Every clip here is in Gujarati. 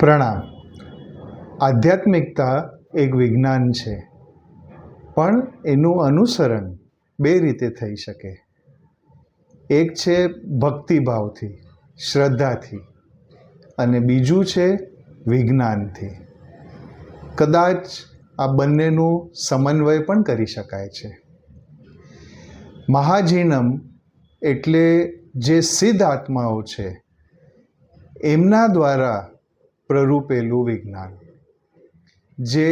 પ્રણામ આધ્યાત્મિકતા એક વિજ્ઞાન છે પણ એનું અનુસરણ બે રીતે થઈ શકે એક છે ભક્તિભાવથી શ્રદ્ધાથી અને બીજું છે વિજ્ઞાનથી કદાચ આ બંનેનું સમન્વય પણ કરી શકાય છે મહાજીનમ એટલે જે સિદ્ધ આત્માઓ છે એમના દ્વારા પ્રરૂપેલું વિજ્ઞાન જે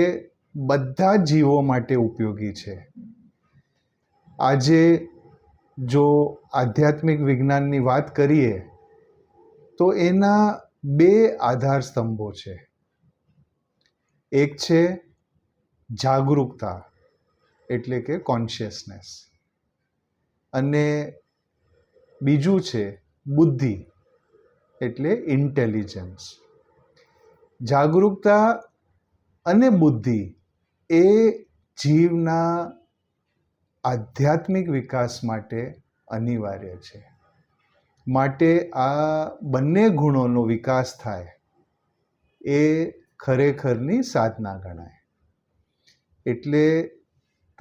બધા જીવો માટે ઉપયોગી છે આજે જો આધ્યાત્મિક વિજ્ઞાનની વાત કરીએ તો એના બે આધાર સ્તંભો છે એક છે જાગૃકતા એટલે કે કોન્શિયસનેસ અને બીજું છે બુદ્ધિ એટલે ઇન્ટેલિજન્સ જાગૃતતા અને બુદ્ધિ એ જીવના આધ્યાત્મિક વિકાસ માટે અનિવાર્ય છે માટે આ બંને ગુણોનો વિકાસ થાય એ ખરેખરની સાધના ગણાય એટલે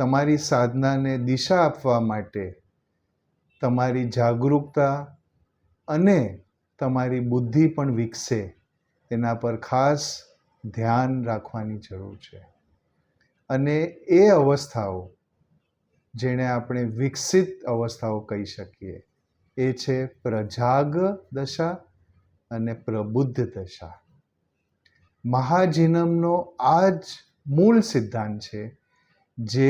તમારી સાધનાને દિશા આપવા માટે તમારી જાગૃતતા અને તમારી બુદ્ધિ પણ વિકસે તેના પર ખાસ ધ્યાન રાખવાની જરૂર છે અને એ અવસ્થાઓ જેને આપણે વિકસિત અવસ્થાઓ કહી શકીએ એ છે પ્રજાગ દશા અને પ્રબુદ્ધ દશા મહાજીનમનો આ જ મૂળ સિદ્ધાંત છે જે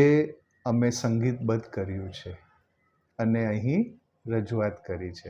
અમે સંગીતબદ્ધ કર્યું છે અને અહીં રજૂઆત કરી છે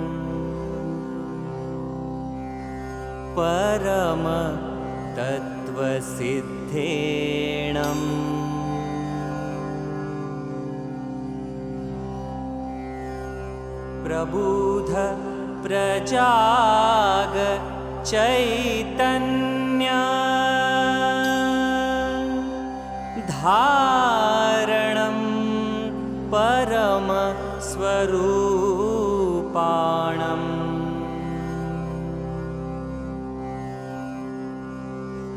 परम प्रबुध प्रजाग चैतन्या धारणम् परमस्वरूप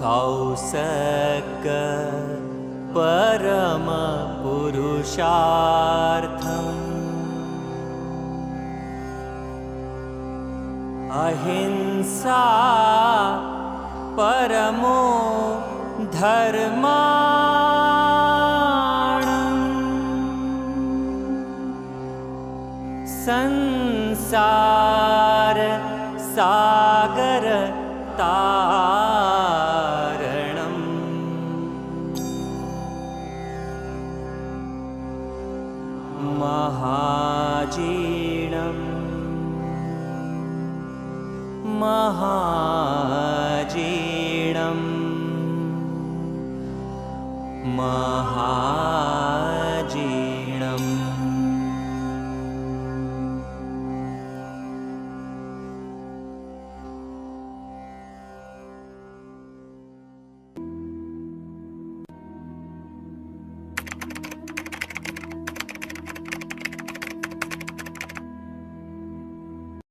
कौसक परम पुरुषार्थम् अहिंसा परमो धर्म संसार सागरता महाजीणं महाजीणं महा